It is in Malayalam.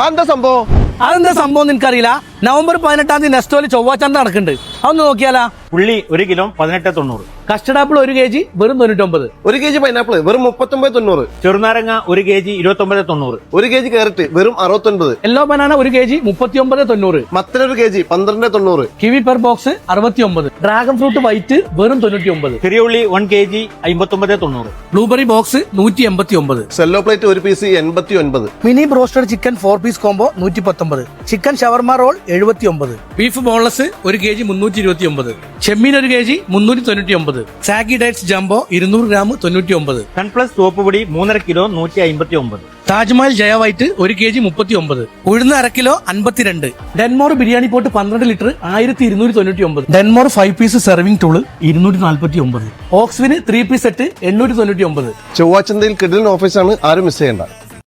അതെന്താ സംഭവം? അതെന്താ സംഭവം നിനക്കറിയില്ല നവംബർ പതിനെട്ടാം തീയതി നെസ്റ്റോയിൽ ചൊവ്വാച്ചന്ത നടക്കുന്നുണ്ട്. അതൊന്ന് നോക്കിയാലാ? ഉള്ളി ഒരു കിലോ പതിനെട്ട് തൊണ്ണൂറ്. കസ്റ്റഡ് ആപ്പിൾ ഒരു കെ ജി വെറും തൊണ്ണൂറ്റൊമ്പത്. ഒരു കെ ജി പൈനാപ്പിൾ വെറും മുപ്പത്തൊമ്പത് തൊണ്ണൂറ്. ചെറുനാരങ്ങ ഒരു കെ ജി ഇരുപത്തൊമ്പത് തൊണ്ണൂറ്. ഒരു കെ ജി കയറിട്ട് വെറും അറുപത്തൊൻപത്. എല്ലോ ബനാന ഒരു കെ ജി മുപ്പത്തിയൊമ്പത് തൊണ്ണൂറ്. മത്തൻ ഒരു കെ ജി പന്ത്രണ്ട് തൊണ്ണൂറ്. കിവി പെർ ബോക്സ് അറുപത്തി ഒമ്പത് ഡ്രാഗൺ ഫ്രൂട്ട് വൈറ്റ് വെറും തൊണ്ണൂറ്റി ഒമ്പത് ചെറിയ ഉള്ളി വൺ കെ ജി അമ്പത്തൊമ്പത് തൊണ്ണൂറ്. ബ്ലൂബെറി ബോക്സ് നൂറ്റി എൺപത്തി ഒമ്പത് സെല്ലോ പ്ലേറ്റ് ഒരു പീസ് എൺപത്തി ഒൻപത് mini broasted chicken four piece combo നൂറ്റി പത്തൊമ്പത് ചിക്കൻ ഷവർമ റോൾ എഴുപത്തി ഒമ്പത് ബീഫ് ബോൺലെസ് ഒരു കെ ജി മുന്നൂറ്റി ഇരുപത്തി ഒമ്പത് ചെമ്മീൻ ഒരു കെ ജി മുന്നൂറ്റി തൊണ്ണൂറ്റി ഒമ്പത് സാഗി ഡൈറ്റ്സ് ജംബോ ഇരുന്നൂറ് ഗ്രാം തൊണ്ണൂറ്റി ഒമ്പത് സൺപ്ലസ് സോപ്പ് പൊടി മൂന്നര കിലോ നൂറ്റി അമ്പത്തി ഒമ്പത് താജ്മഹൽ ജയ വൈറ്റ് ഒരു കെ ജി മുപ്പത്തി ഒമ്പത് ഉഴുന്ന് അര കിലോ അൻപത്തിരണ്ട്. ഡെൻമോർ ബിരിയാണി പോട്ട് പന്ത്രണ്ട് ലിറ്റർ ആയിരത്തി ഇരുന്നൂറ്റി തൊണ്ണൂറ്റി ഒമ്പത് Denmore five piece serving tool ഇരുന്നൂറ്റി നാൽപ്പത്തി ഒമ്പത് ഓക്സ്വിന് ത്രീ പീസ് സെറ്റ് എണ്ണൂറ്റി തൊണ്ണൂറ്റി ഒമ്പത് ചൊവ്വാച്ചന്തയിൽ കിഡിലിൻ ഓഫീസാണ് ആരും മിസ് ചെയ്യേണ്ട.